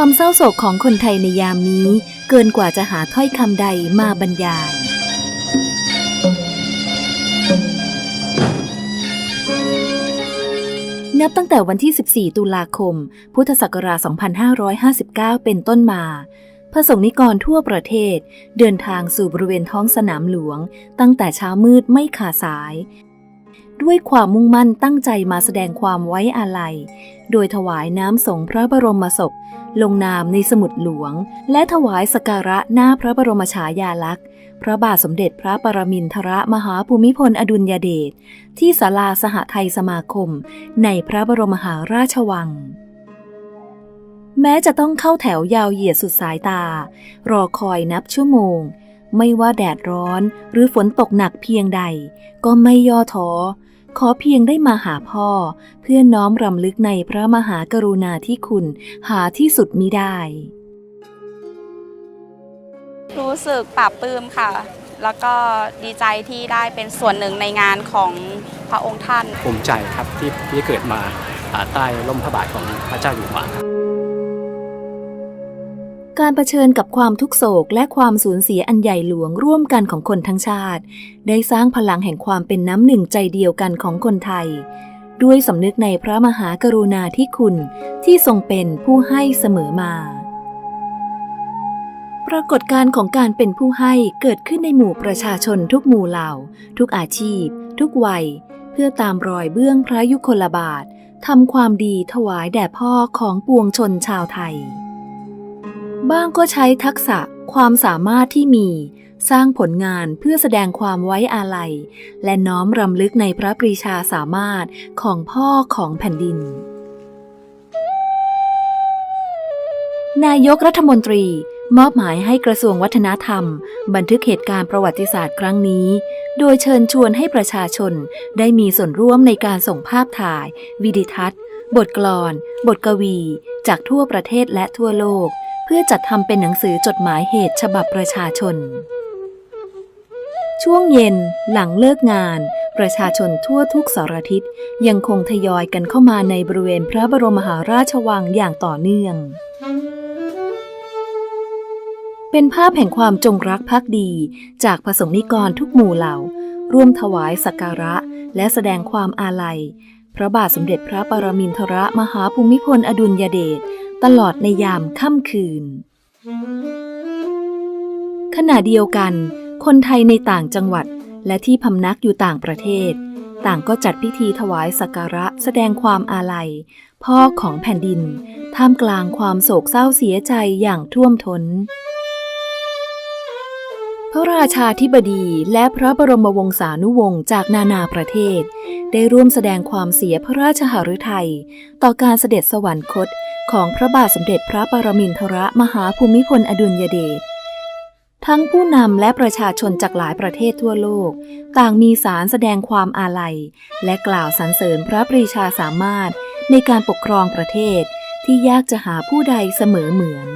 ความเศร้าโศกของคนไทยในยามนี้ เกินกว่าจะหาถ้อยคำใดมาบรรยาย นับตั้งแต่วันที่ 14 ตุลาคม พุทธศักราช 2559 เป็นต้นมาพระสงฆ์นิกรทั่วประเทศ เดินทางสู่บริเวณท้องสนามหลวง ตั้งแต่เช้ามืดไม่ขาดสาย ด้วยความมุ่งมั่นตั้งใจมาแสดงความไว้อาลัย โดยถวายน้ำสงพระบรมศพ ลงนามในสมุดหลวง และถวายสกการะหน้าพระบรมฉายาลักษณ์ พระบาทสมเด็จพระปรมินทรมหาภูมิพลอดุลยเดชที่ศาลาสหไทยสมาคม ในพระบรมหาราชวังแม้จะต้องเข้าแถวยาวเหยียดสุดสายตา รอคอยนับชั่วโมง ไม่ว่าแดดร้อนหรือฝนตกหนักเพียงใด ก็ไม่ย่อท้อ ขอเพียงได้มาหาพ่อ เพื่อน้อมรำลึกในพระมหากรุณาธิคุณหาที่สุดมิได้ รู้สึกปลาบปลื้มค่ะ แล้วก็ดีใจที่ได้เป็นส่วนหนึ่งในงานของพระองค์ท่าน ภูมิใจครับที่ที่เกิดมาอ่าใต้ร่มพระบาทของพระเจ้าอยู่หัวครับ การเผชิญกับความทุกโศกและความสูญเสียอันใหญ่หลวงร่วมกันของคนทั้งชาติ ได้สร้างพลังแห่งความเป็นน้ำหนึ่งใจเดียวกันของคนไทย ด้วยสำนึกในพระมหากรุณาธิคุณที่ทรงเป็นผู้ให้เสมอมา ปรากฏการณ์ของการเป็นผู้ให้เกิดขึ้นในหมู่ประชาชนทุกหมู่เหล่า ทุกอาชีพ ทุกวัย เพื่อตามรอยเบื้องพระยุคลบาททำความดีถวายแด่พ่อของปวงชนชาวไทย บ้างก็ใช้ทักษะความสามารถที่มี สร้างผลงานเพื่อแสดงความไว้อาลัย และน้อมรำลึกในพระปรีชาสามารถของพ่อของแผ่นดิน นายกรัฐมนตรีมอบหมายให้กระทรวงวัฒนธรรม บันทึกเหตุการณ์ประวัติศาสตร์ครั้งนี้ โดยเชิญชวนให้ประชาชนได้มีส่วนร่วมในการส่งภาพถ่าย วิดิทัศน์ บทกลอน บทกวี จากทั่วประเทศและทั่วโลก พื่อจัดทำเป็นหนังสือจดหมายเหตุฉบับประชาชน ช่วงเย็นหลังเลิกงาน ประชาชนทั่วทุกสารทิศยังคงทยอยกันเข้ามาในบริเวณพระบรมมหาราชวังอย่างต่อเนื่อง เป็นภาพแห่งความจงรักภักดี จากผสงนิกรทุกหมู่เหล่า ร่วมถวายสักการะและแสดงความอาลัย พระบาทสมเด็จพระปรมินทรมหาภูมิพลอดุลยเดชตลอดในยามค่ำคืน ขณะเดียวกัน คนไทยในต่างจังหวัดและที่พำนักอยู่ต่างประเทศ ต่างก็จัดพิธีถวายสักการะแสดงความอาลัย พ่อของแผ่นดิน ท่ามกลางความโศกเศร้าเสียใจอย่างท่วมท้น พระราชาธิบดีและพระบรมวงศานุวงศ์จากนานาประเทศ ได้ร่วมแสดงความเสียพระราชหฤทัยต่อการเสด็จสวรรคตของพระบาทสมเด็จพระปรมินทรมหาภูมิพลอดุลยเดชทั้งผู้นำและประชาชนจากหลายประเทศทั่วโลก ต่างมีสารแสดงความอาลัย และกล่าวสรรเสริญพระปรีชาสามารถในการปกครองประเทศที่ยากจะหาผู้ใดเสมอเหมือน